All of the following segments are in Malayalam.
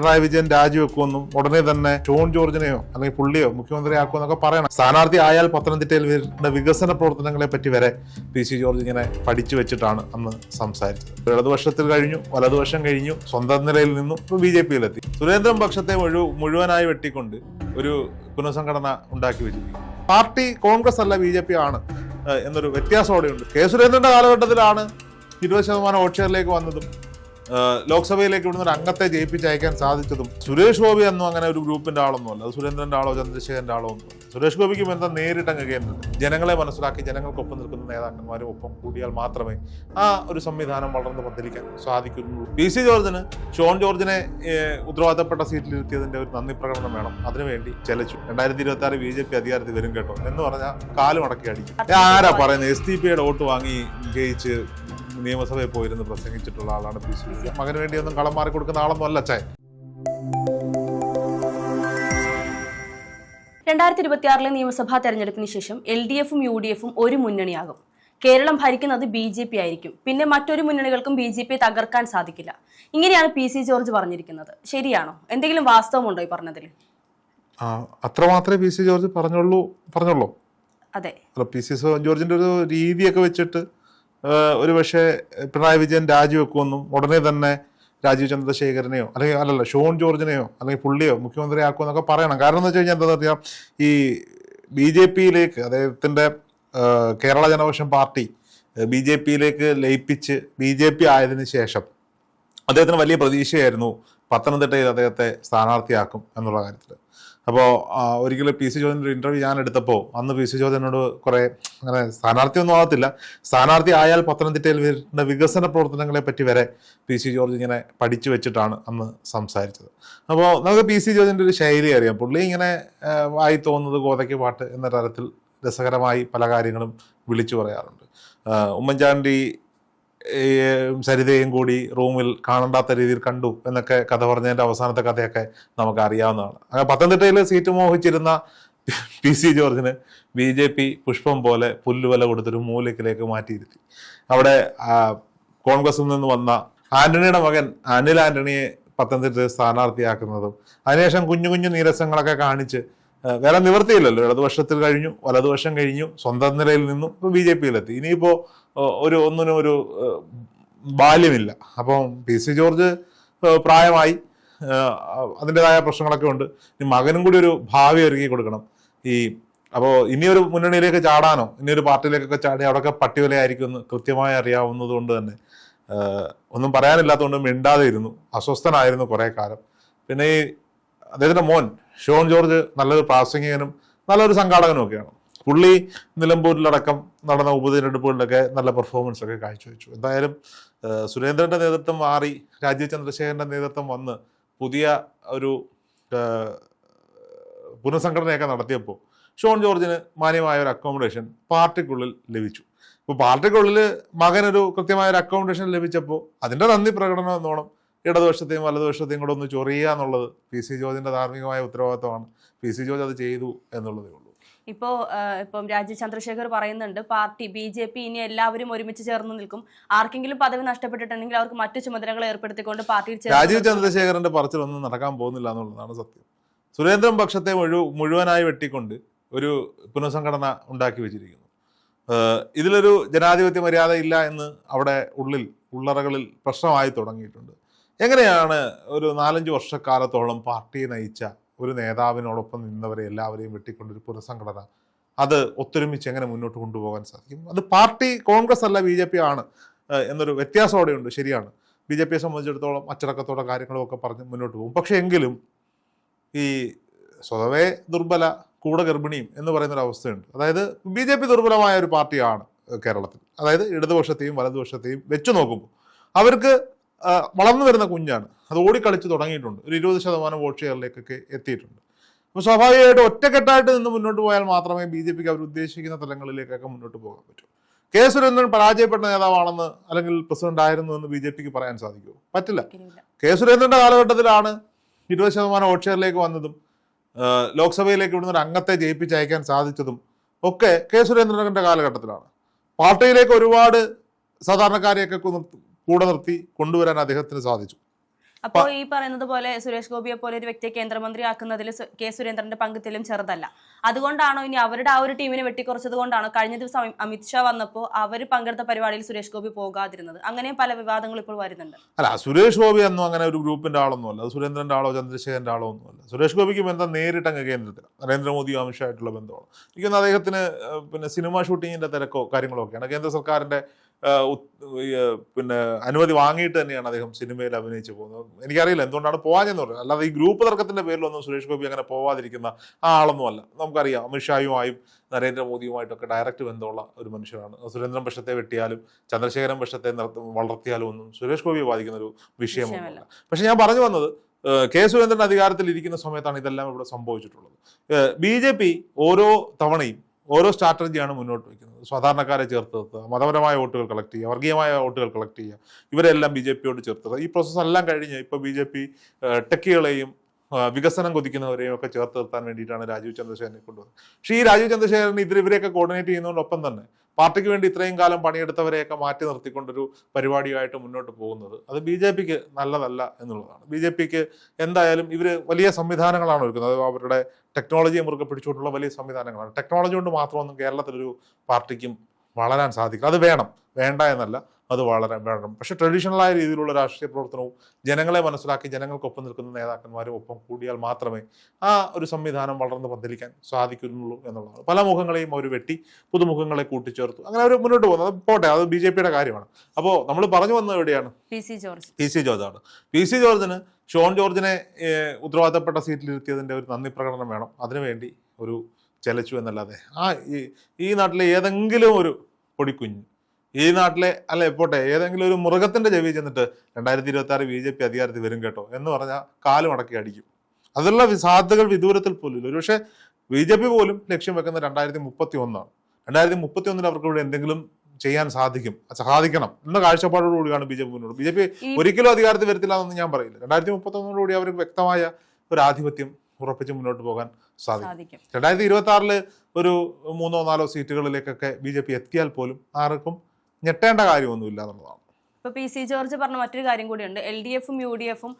പിണറായി വിജയൻ രാജിവെക്കുമെന്നും ഉടനെ തന്നെ ജോൺ ജോർജിനെയോ അല്ലെങ്കിൽ പുള്ളിയോ മുഖ്യമന്ത്രിയാക്കുമെന്നൊക്കെ പറയണം. സ്ഥാനാർത്ഥി ആയാൽ പത്തനംതിട്ടയിൽ വരുന്ന വികസന പ്രവർത്തനങ്ങളെ പറ്റി വരെ പി സി ജോർജ് ഇങ്ങനെ പഠിച്ചു വെച്ചിട്ടാണ് അന്ന് സംസാരിച്ചത്. ഇടതുപക്ഷത്തിൽ കഴിഞ്ഞു വലതുപക്ഷം കഴിഞ്ഞു സ്വന്തം നിലയിൽ നിന്നും ഇപ്പോൾ ബി ജെ പിയിലെത്തി. സുരേന്ദ്രൻ പക്ഷത്തെ മുഴു മുഴുവനായി വെട്ടിക്കൊണ്ട് ഒരു പുനഃസംഘടന ഉണ്ടാക്കി വെച്ചിരിക്കുന്നു. പാർട്ടി കോൺഗ്രസ് അല്ല ബി ജെ പി ആണ് എന്നൊരു വ്യത്യാസം അവിടെയുണ്ട്. കെ സുരേന്ദ്രന്റെ കാലഘട്ടത്തിലാണ് ഇരുപത് ശതമാനം വോട്ട് വന്നതും ലോക്സഭയിലേക്ക് ഇവിടുന്ന് ഒരു അംഗത്തെ ജയിപ്പിച്ച് അയക്കാൻ സാധിച്ചതും സുരേഷ് ഗോപി എന്നും അങ്ങനെ ഒരു ഗ്രൂപ്പിന്റെ ആളൊന്നും അല്ല. അത് സുരേന്ദ്രന്റെ ആളോ ചന്ദ്രശേഖരന്റെ ആളോ ഒന്നും സുരേഷ് ഗോപിക്ക് ബന്ധം നേരിട്ട് അങ്ങ് കേന്ദ്രത്തിൽ ജനങ്ങളെ മനസ്സിലാക്കി ജനങ്ങൾക്കൊപ്പം നിൽക്കുന്ന നേതാക്കന്മാരും ഒപ്പം കൂടിയാൽ മാത്രമേ ആ ഒരു സംവിധാനം വളർന്ന് പന്തലിക്കാൻ സാധിക്കുന്നുള്ളൂ. പി സി ജോർജിന് ഷോൺ ജോർജിനെ സീറ്റിൽ സീറ്റിലിരുത്തിയതിന്റെ ഒരു നന്ദി പ്രകടനം വേണം. അതിനുവേണ്ടി ചെലച്ചു. രണ്ടായിരത്തി ഇരുപത്തി ആറ് ബി ജെ പി അധികാരത്തിൽ വരും കേട്ടോ. എന്ന് പറഞ്ഞാൽ കാലുമടക്കി അടിക്കും. ആരാ പറയുന്നത് എസ് ടി പിയുടെ വോട്ട് വാങ്ങി ജയിച്ച് നിയമസഭയിൽ പോയിരുന്ന് പ്രസംഗിച്ചിട്ടുള്ള ആളാണ് പി സി മകന് വേണ്ടിയൊന്നും കളം മാറി കൊടുക്കുന്ന ആളൊന്നും അല്ല ചായ രണ്ടായിരത്തി ഇരുപത്തിയാറിലെ നിയമസഭാ തെരഞ്ഞെടുപ്പിന് ശേഷം എൽ ഡി എഫും യു ഡി എഫും ഒരു മുന്നണിയാകും. കേരളം ഭരിക്കുന്നത് ബി ജെ പി ആയിരിക്കും. പിന്നെ മറ്റൊരു മുന്നണികൾക്കും ബി ജെ പി തകർക്കാൻ സാധിക്കില്ല. ഇങ്ങനെയാണ് പി സി ജോർജ് പറഞ്ഞിരിക്കുന്നത്. ശരിയാണോ? എന്തെങ്കിലും വാസ്തവമുണ്ടോ ഈ പറഞ്ഞതിൽ? അത്ര മാത്രമേ പി സി ജോർജ് പറഞ്ഞുള്ളൂ പറഞ്ഞുള്ളൂ. അതെ. പി സി ജോർജിന്റെ ഒരു രീതിയൊക്കെ വെച്ചിട്ട് ഏഹ്, ഒരു പക്ഷേ പിണറായി വിജയൻ രാജിവെക്കുമെന്നും ഉടനെ തന്നെ രാജീവ് ചന്ദ്രശേഖരനെയോ അല്ലെങ്കിൽ അല്ലല്ല ഷോൺ ജോർജിനെയോ അല്ലെങ്കിൽ പുള്ളിയോ മുഖ്യമന്ത്രി ആക്കുമെന്നൊക്കെ പറയണം. കാരണം എന്താ വെച്ച് കഴിഞ്ഞാൽ എന്താ പറയുക ഈ ബി ജെ പിയിലേക്ക് അദ്ദേഹത്തിന്റെ Kerala Janapaksham party B J പിയിലേക്ക് ലയിപ്പിച്ച് ബി ജെ പി ആയതിനു ശേഷം അദ്ദേഹത്തിന് വലിയ പ്രതീക്ഷയായിരുന്നു പത്തനംതിട്ടയിൽ അദ്ദേഹത്തെ സ്ഥാനാർത്ഥിയാക്കും എന്നുള്ള കാര്യത്തിൽ അപ്പോൾ ഒരിക്കലും പി സി ജോർജിന്റെ ഒരു ഇന്റർവ്യൂ ഞാൻ എടുത്തപ്പോൾ അന്ന് പി സി ജോർജിനോട് കുറേ അങ്ങനെ സ്ഥാനാർത്ഥിയൊന്നും ആകത്തില്ല സ്ഥാനാർത്ഥി ആയാൽ പത്തനംതിട്ടയിൽ വരുന്ന വികസന പ്രവർത്തനങ്ങളെ പറ്റി വരെ പി സി ജോർജ് ഇങ്ങനെ പഠിച്ചു വെച്ചിട്ടാണ് അന്ന് സംസാരിച്ചത്. അപ്പോൾ നമുക്ക് പി സി ജോർജിന്റെ ഒരു ശൈലി അറിയാം. പുള്ളി ഇങ്ങനെ ആയി തോന്നുന്നത് ഗോതയ്ക്ക് പാട്ട് എന്ന തരത്തിൽ രസകരമായി പല കാര്യങ്ങളും വിളിച്ചു പറയാറുണ്ട്. ഉമ്മൻചാണ്ടി സരിതയും കൂടി റൂമിൽ കാണണ്ടാത്ത രീതിയിൽ കണ്ടു എന്നൊക്കെ കഥ പറഞ്ഞതിന്റെ അവസാനത്തെ കഥയൊക്കെ നമുക്ക് അറിയാവുന്നതാണ് പത്തനംതിട്ടയിൽ സീറ്റ് മോഹിച്ചിരുന്ന പി സി ജോർജിന് ബി ജെ പി പുഷ്പം പോലെ പുല്ലുവല കൊടുത്തൊരു മൂലക്കിലേക്ക് മാറ്റിയിരുത്തി. അവിടെ കോൺഗ്രസിൽ നിന്ന് വന്ന ആന്റണിയുടെ മകൻ അനിൽ ആന്റണിയെ പത്തനംതിട്ട സ്ഥാനാർത്ഥിയാക്കുന്നതും അതിനുശേഷം കുഞ്ഞു കുഞ്ഞു നീരസങ്ങളൊക്കെ കാണിച്ച് വേറെ നിവർത്തിയില്ലല്ലോ. ഇടതുപക്ഷത്തിൽ കഴിഞ്ഞു വലതുപക്ഷം കഴിഞ്ഞു സ്വന്തം നിലയിൽ നിന്നും ഇപ്പോൾ ബി ജെ പിയിലെത്തി. ഇനിയിപ്പോൾ ഒരു ഒന്നിനും ഒരു ബാല്യമില്ല. അപ്പം പി സി ജോർജ് പ്രായമായി. അതിന്റെതായ പ്രശ്നങ്ങളൊക്കെ ഉണ്ട്. ഇനി മകനും കൂടി ഒരു ഭാവി ഒരുക്കി കൊടുക്കണം. ഈ അപ്പോൾ ഇനിയൊരു മുന്നണിയിലേക്ക് ചാടാനോ ഇനിയൊരു പാർട്ടിയിലേക്കൊക്കെ ചാടി അവിടെയൊക്കെ പട്ടിവലയായിരിക്കും എന്ന് കൃത്യമായി അറിയാവുന്നത് കൊണ്ട് തന്നെ. ഒന്നും പറയാനില്ലാത്തതുകൊണ്ട് മിണ്ടാതെ ഇരുന്നു. അസ്വസ്ഥനായിരുന്നു കുറേ കാലം. പിന്നെ ഈ അദ്ദേഹത്തിന്റെ മോൻ ഷോൺ ജോർജ് നല്ലൊരു പ്രാസംഗികനും നല്ലൊരു സംഘാടകനും ഒക്കെയാണ്. പുള്ളി നിലമ്പൂരിലടക്കം നടന്ന ഉപതിരഞ്ഞെടുപ്പുകളിലൊക്കെ നല്ല പെർഫോമൻസ് ഒക്കെ കാഴ്ചവെച്ചു. എന്തായാലും സുരേന്ദ്രന്റെ നേതൃത്വം മാറി രാജീവ് ചന്ദ്രശേഖരന്റെ നേതൃത്വം വന്ന് പുതിയ ഒരു പുനഃസംഘടനയൊക്കെ നടത്തിയപ്പോൾ ഷോൺ ജോർജിന് മാന്യമായ ഒരു അക്കോമഡേഷൻ പാർട്ടിക്കുള്ളിൽ ലഭിച്ചു. ഇപ്പോൾ പാർട്ടിക്കുള്ളിൽ മകനൊരു കൃത്യമായ ഒരു അക്കോമഡേഷൻ ലഭിച്ചപ്പോൾ അതിന്റെ നന്ദി പ്രകടനം എന്നോണം ഇടതുപക്ഷത്തെയും വലതുപക്ഷത്തെയും കൂടെ ഒന്ന് ചൊറിയുക എന്നുള്ളത് പി സി ജോർജിന്റെ ധാർമ്മികമായ ഉത്തരവാദിത്തമാണ് പി സി ജോർജ് അത് ചെയ്തു എന്നുള്ളതേ ഉള്ളൂ. ഇപ്പോ ആ, ഇപ്പം രാജീവ് ചന്ദ്രശേഖർ പറയുന്നുണ്ട് പാർട്ടി ബി ജെ പി ഇനി എല്ലാവരും ഒരുമിച്ച് ചേർന്ന് നിൽക്കും. ആർക്കെങ്കിലും പദവി നഷ്ടപ്പെട്ടിട്ടുണ്ടെങ്കിൽ അവർക്ക് മറ്റു ചുമതലകൾ ഏർപ്പെടുത്തിക്കൊണ്ട് പാർട്ടി രാജീവ്. ചന്ദ്രശേഖരന്റെ പറച്ചിലൊന്നും നടക്കാൻ പോകുന്നില്ല എന്നുള്ളതാണ് സത്യം. സുരേന്ദ്രൻ പക്ഷത്തെ മുഴു മുഴുവനായി വെട്ടിക്കൊണ്ട് ഒരു പുനഃസംഘടന ഉണ്ടാക്കി വെച്ചിരിക്കുന്നു. ഇതിലൊരു ജനാധിപത്യ മര്യാദ ഇല്ല എന്ന് അവിടെ ഉള്ളിൽ ഉള്ളറകളിൽ പ്രശ്നമായി തുടങ്ങിയിട്ടുണ്ട്. എങ്ങനെയാണ് ഒരു നാലഞ്ച് വർഷക്കാലത്തോളം പാർട്ടിയെ നയിച്ച ഒരു നേതാവിനോടൊപ്പം നിന്നവരെ എല്ലാവരെയും വെട്ടിക്കൊണ്ടൊരു പുനഃസംഘടന അത് ഒത്തൊരുമിച്ച് എങ്ങനെ മുന്നോട്ട് കൊണ്ടുപോകാൻ സാധിക്കും? അത് പാർട്ടി കോൺഗ്രസ് അല്ല ബി ജെ പി ആണ് എന്നൊരു വ്യത്യാസം അവിടെയുണ്ട് ശരിയാണ്. ബി ജെ പിയെ സംബന്ധിച്ചിടത്തോളം അച്ചടക്കത്തോടെ കാര്യങ്ങളൊക്കെ പറഞ്ഞ് മുന്നോട്ട് പോകും. പക്ഷേ എങ്കിലും ഈ സ്വതവേ ദുർബല കൂടെ ഗർഭിണിയും എന്ന് പറയുന്നൊരു അവസ്ഥയുണ്ട് അതായത് ബി ജെ പി ദുർബലമായ ഒരു പാർട്ടിയാണ് കേരളത്തിൽ. അതായത് ഇടതുപക്ഷത്തെയും വലതുപക്ഷത്തെയും വെച്ച് നോക്കുമ്പോൾ അവർക്ക് വളർന്നു വരുന്ന കുഞ്ഞാണ്. അത് ഓടിക്കളിച്ച് തുടങ്ങിയിട്ടുണ്ട്. ഒരു ഇരുപത് ശതമാനം വോട്ട് ഷെയറിലേക്കൊക്കെ എത്തിയിട്ടുണ്ട്. അപ്പോൾ സ്വാഭാവികമായിട്ട് ഒറ്റക്കെട്ടായിട്ട് നിന്ന് മുന്നോട്ട് പോയാൽ മാത്രമേ ബി ജെ പിക്ക് അവർ ഉദ്ദേശിക്കുന്ന തലങ്ങളിലേക്കൊക്കെ മുന്നോട്ട് പോകാൻ പറ്റൂ. കെ സുരേന്ദ്രൻ പരാജയപ്പെട്ട നേതാവാണെന്ന് അല്ലെങ്കിൽ പ്രസിഡന്റ് ആയിരുന്നു എന്ന് ബി ജെ പിക്ക് പറയാൻ സാധിക്കുമോ? പറ്റില്ല. കെ സുരേന്ദ്രന്റെ കാലഘട്ടത്തിലാണ് ഇരുപത് ശതമാനം വോട്ട് ഷെയറിലേക്ക് വന്നതും ലോക്സഭയിലേക്ക് ഇവിടുന്ന് ഒരു അംഗത്തെ ജയിപ്പിച്ച് അയക്കാൻ സാധിച്ചതും ഒക്കെ കെ സുരേന്ദ്രന്റെ കാലഘട്ടത്തിലാണ്. പാർട്ടിയിലേക്ക് ഒരുപാട് സാധാരണക്കാരെയൊക്കെ കൂടെ നിർത്തി കൊണ്ടുവരാൻ അദ്ദേഹത്തിന് സാധിച്ചു. അപ്പോൾ ഈ പറയുന്നത് പോലെ സുരേഷ് ഗോപിയെ പോലെ ഒരു വ്യക്തിയെ കേന്ദ്രമന്ത്രി ആക്കുന്നതിൽ കെ സുരേന്ദ്രന്റെ പങ്കത്തിലും ചെറുതല്ല. അതുകൊണ്ടാണോ ഇനി അവരുടെ ആ ഒരു ടീമിനെ വെട്ടിക്കുറച്ചത് കൊണ്ടാണോ കഴിഞ്ഞ ദിവസം അമിത്ഷാ വന്നപ്പോൾ അവർ പങ്കെടുത്ത പരിപാടിയിൽ സുരേഷ് ഗോപി പോകാതിരുന്നത്? അങ്ങനെയും പല വിവാദങ്ങൾ ഇപ്പോൾ വരുന്നുണ്ട്. അല്ല സുരേഷ് ഗോപി എന്നും അങ്ങനെ ഒരു ഗ്രൂപ്പിന്റെ ആളൊന്നുമല്ല. അത് സുരേന്ദ്രന്റെ ആളോ ചന്ദ്രശേഖരന്റെ ആളോ ഒന്നുമല്ല. സുരേഷ് ഗോപിക്ക് ബന്ധം നേരിട്ട് അങ്ങ് കേന്ദ്രത്തിൽ നരേന്ദ്രമോദിയും അമിത്ഷായിട്ടുള്ള ബന്ധമാണ്. എനിക്കൊന്ന് അദ്ദേഹത്തിന് പിന്നെ സിനിമ ഷൂട്ടിങ്ങിന്റെ തിരക്കോ കാര്യങ്ങളോ ഒക്കെയാണ്. കേന്ദ്ര സർക്കാരിന്റെ പിന്നെ അനുമതി വാങ്ങിയിട്ട് തന്നെയാണ് അദ്ദേഹം സിനിമയിൽ അഭിനയിച്ചു പോകുന്നത്. എനിക്കറിയില്ല എന്തുകൊണ്ടാണ് പോകാഞ്ഞെന്ന് പറയുന്നത് അല്ലാതെ ഈ ഗ്രൂപ്പ് തർക്കത്തിന്റെ പേരിലൊന്നും സുരേഷ് ഗോപി അങ്ങനെ പോവാതിരിക്കുന്ന ആ ആളൊന്നുമല്ല. നമുക്കറിയാം അമിത്ഷായുമായും നരേന്ദ്രമോദിയുമായിട്ടൊക്കെ ഡയറക്റ്റ് ബന്ധമുള്ള ഒരു മനുഷ്യനാണ്. സുരേന്ദ്രൻ പക്ഷത്തെ വെട്ടിയാലും ചന്ദ്രശേഖരൻ പക്ഷത്തെ വളർത്തിയാലും ഒന്നും സുരേഷ് ഗോപിയെ ബാധിക്കുന്ന ഒരു വിഷയമൊന്നുമല്ല. പക്ഷെ ഞാൻ പറഞ്ഞു വന്നത് കെ സുരേന്ദ്രൻ അധികാരത്തിൽ ഇരിക്കുന്ന സമയത്താണ് ഇതെല്ലാം ഇവിടെ സംഭവിച്ചിട്ടുള്ളത്. ബി ജെ പി ഓരോ തവണയും ഓരോ സ്ട്രാറ്റജിയാണ് മുന്നോട്ട് വയ്ക്കുന്നത്. സാധാരണക്കാരെ ചേർത്ത് നിർത്തുക മതപരമായ വോട്ടുകൾ കളക്ട് ചെയ്യുക വർഗീയമായ വോട്ടുകൾ കളക്ട് ചെയ്യുക ഇവരെല്ലാം ബി ജെ പിയോട് ചേർത്ത് ഈ പ്രോസസ്സ് എല്ലാം കഴിഞ്ഞ് ഇപ്പോൾ ബി ജെ പി ടെക്കികളെയും വികസനം കൊതിക്കുന്നവരെയും ഒക്കെ ചേർത്ത് നിർത്താൻ വേണ്ടിയിട്ടാണ് രാജീവ് ചന്ദ്രശേഖരനെ കൊണ്ടുവന്നത്. പക്ഷേ ഈ രാജീവ് ചന്ദ്രശേഖരൻ ഇതിൽ ഇവരെയൊക്കെ കോർഡിനേറ്റ് ചെയ്യുന്നതിനൊപ്പം തന്നെ പാർട്ടിക്ക് വേണ്ടി ഇത്രയും കാലം പണിയെടുത്തവരെയൊക്കെ മാറ്റി നിർത്തിക്കൊണ്ടൊരു പരിപാടിയായിട്ട് മുന്നോട്ട് പോകുന്നത് അത് ബി ജെ പിക്ക് നല്ലതല്ല എന്നുള്ളതാണ്. ബി ജെ പിക്ക് എന്തായാലും ഇവർ വലിയ സംവിധാനങ്ങളാണ് ഒരുക്കുന്നത്. അവരുടെ ടെക്നോളജിയെ മുറുകെ പിടിച്ചുകൊണ്ടുള്ള വലിയ സംവിധാനങ്ങളാണ്. ടെക്നോളജി കൊണ്ട് മാത്രമൊന്നും കേരളത്തിലൊരു പാർട്ടിക്കും വളരാൻ സാധിക്കില്ല അത് വേണം. വേണ്ട എന്നല്ല അത് വളരെ വേണം. പക്ഷെ ട്രഡീഷണലായ രീതിയിലുള്ള രാഷ്ട്രീയ പ്രവർത്തനവും ജനങ്ങളെ മനസ്സിലാക്കി ജനങ്ങൾക്കൊപ്പം നിൽക്കുന്ന നേതാക്കന്മാരും ഒപ്പം കൂടിയാൽ മാത്രമേ ആ ഒരു സംവിധാനം വളർന്ന് പന്തലിക്കാൻ സാധിക്കുന്നുള്ളൂ എന്നുള്ളതാണ്. പല മുഖങ്ങളെയും അവർ വെട്ടി പുതുമുഖങ്ങളെ കൂട്ടിച്ചേർത്തു. അങ്ങനെ അവർ മുന്നോട്ട് പോകുന്നത് അത് പോട്ടെ അത് ബി ജെ പിയുടെ കാര്യമാണ്. അപ്പോൾ നമ്മൾ പറഞ്ഞു വന്നത് എവിടെയാണ്? P C George. P C ജോർജാണ്. P C ജോർജിന് ഷോൺ ജോർജിനെ ഉത്തരവാദിത്തപ്പെട്ട സീറ്റിലിരുത്തിയതിന്റെ ഒരു നന്ദി പ്രകടനം വേണം. അതിനുവേണ്ടി ഒരു ചെലച്ചു എന്നല്ലാതെ. ആ ഈ ഈ നാട്ടിലെ ഏതെങ്കിലും ഒരു പൊടിക്കുഞ്ഞ് ഈ നാട്ടിലെ അല്ല പോട്ടെ ഏതെങ്കിലും ഒരു മൃഗത്തിന്റെ ചെവി ചെന്നിട്ട് രണ്ടായിരത്തി ഇരുപത്തി ആറ് ബി ജെ പി അധികാരത്തിൽ വരും കേട്ടോ എന്ന് പറഞ്ഞാൽ കാൽ മടക്കി അടിക്കും. അതിലുള്ള സാധ്യതകൾ വിദൂരത്തിൽ പോലും ഇല്ല. ഒരുപക്ഷെ ബി ജെ പി പോലും ലക്ഷ്യം വെക്കുന്നത് രണ്ടായിരത്തി മുപ്പത്തി ഒന്നാണ് രണ്ടായിരത്തി മുപ്പത്തി ഒന്നിൽ അവർക്ക് ഇവിടെ എന്തെങ്കിലും ചെയ്യാൻ സാധിക്കും സാധിക്കണം എന്ന കാഴ്ചപ്പാടോടുകൂടിയാണ് ബി ജെ പി മുന്നോട്ട്. ബി ജെ പി ഒരിക്കലും അധികാരത്തിൽ വരത്തില്ല എന്നൊന്നും ഞാൻ പറയില്ല. രണ്ടായിരത്തി മുപ്പത്തി ഒന്നോടുകൂടി അവർക്ക് വ്യക്തമായ ഒരു ആധിപത്യം ഉറപ്പിച്ച് മുന്നോട്ട് പോകാൻ സാധിക്കും. രണ്ടായിരത്തി ഇരുപത്തി ആറിൽ ഒരു മൂന്നോ നാലോ സീറ്റുകളിലേക്കൊക്കെ ബി ജെ പി എത്തിയാൽ പോലും ആർക്കും ഞെട്ടേണ്ട കാര്യമൊന്നുമില്ല എന്നുള്ളതാണ്. ഇപ്പൊ പി സി ജോർജ് പറഞ്ഞ മറ്റൊരു കാര്യം കൂടിയുണ്ട്. എൽ ഡി എഫും യു ഡി എഫും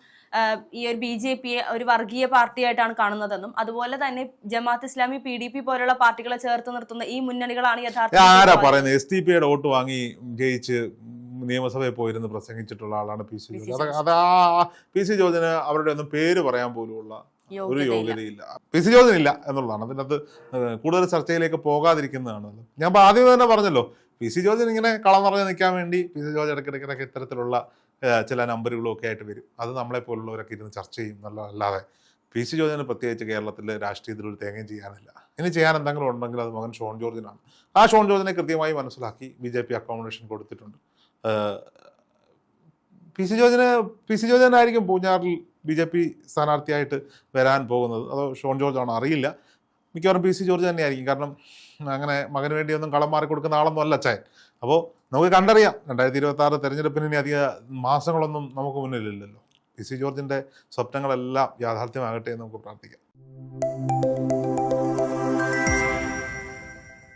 ഈ ഒരു ബി ജെ പിയെ ഒരു വർഗീയ പാർട്ടിയായിട്ടാണ് കാണുന്നതെന്നും അതുപോലെ തന്നെ Jamaat Islami P D P പോലുള്ള പാർട്ടികളെ ചേർത്ത് നിർത്തുന്ന ഈ മുന്നണികളാണ് ആരാ യഥാർത്ഥ പറയുന്നത് എസ് ഡി പിയുടെ വോട്ട് വാങ്ങി ജയിച്ച് നിയമസഭയിൽ പോയിരുന്ന് പ്രസംഗിച്ചിട്ടുള്ള ആളാണ് പി സി ജോർജ്. അതാ അത് ആ പി സി ജോർജിന് അവരുടെ ഒന്നും പേര് പറയാൻ പോലുമുള്ള ഒരു യോഗ്യതയില്ല. യോഗ്യതയില്ല. പി സി ജോർജിനില്ല എന്നുള്ളതാണ് അതിനകത്ത് കൂടുതൽ ചർച്ചയിലേക്ക് പോകാതിരിക്കുന്നതാണ് ഞാൻ ആദ്യം തന്നെ പറഞ്ഞല്ലോ പി സി ജോർജിന് ഇങ്ങനെ കളം നിറഞ്ഞ് നിൽക്കാൻ വേണ്ടി പി സി ജോർജ് ഇടയ്ക്കിടയ്ക്കിടയ്ക്ക് ഇത്തരത്തിലുള്ള ചില നമ്പറുകളും ഒക്കെ ആയിട്ട് വരും. അത് നമ്മളെ പോലുള്ളവരൊക്കെ ഇരുന്ന് ചർച്ച ചെയ്യും എന്നുള്ള അല്ലാതെ പി സി ജോർജിന് പ്രത്യേകിച്ച് കേരളത്തിലെ രാഷ്ട്രീയത്തിൽ ഒരു തേങ്ങയും ചെയ്യാനില്ല. ഇനി ചെയ്യാൻ എന്തെങ്കിലും ഉണ്ടെങ്കിൽ അത് മകൻ ഷോൺ ജോർജിനാണ്. ആ ഷോൺ ജോർജിനെ കൃത്യമായി മനസ്സിലാക്കി ബി ജെ പി അക്കോമഡേഷൻ കൊടുത്തിട്ടുണ്ട്. പി സി ജോർജിന് പി സി ജോർജിനായിരിക്കും പൂഞ്ഞാറിൽ ബി ജെ പി സ്ഥാനാർത്ഥിയായിട്ട് വരാൻ പോകുന്നത്. അതോ ഷോൺ ജോർജ് ആണോ അറിയില്ല. മിക്കവാറും പി സി ജോർജ് തന്നെയായിരിക്കും. കാരണം അങ്ങനെ മകന് വേണ്ടിയൊന്നും കളം മാറി കൊടുക്കുന്ന ആളൊന്നും അല്ല ചായൻ അപ്പോൾ നമുക്ക് കണ്ടറിയാം. രണ്ടായിരത്തി ഇരുപത്തി ആറ് തെരഞ്ഞെടുപ്പിന് ഇനി അധിക മാസങ്ങളൊന്നും നമുക്ക് മുന്നിലില്ലല്ലോ. പി സി ജോർജിന്റെ സ്വപ്നങ്ങളെല്ലാം യാഥാർത്ഥ്യമാകട്ടെ എന്ന് നമുക്ക് പ്രാർത്ഥിക്കാം.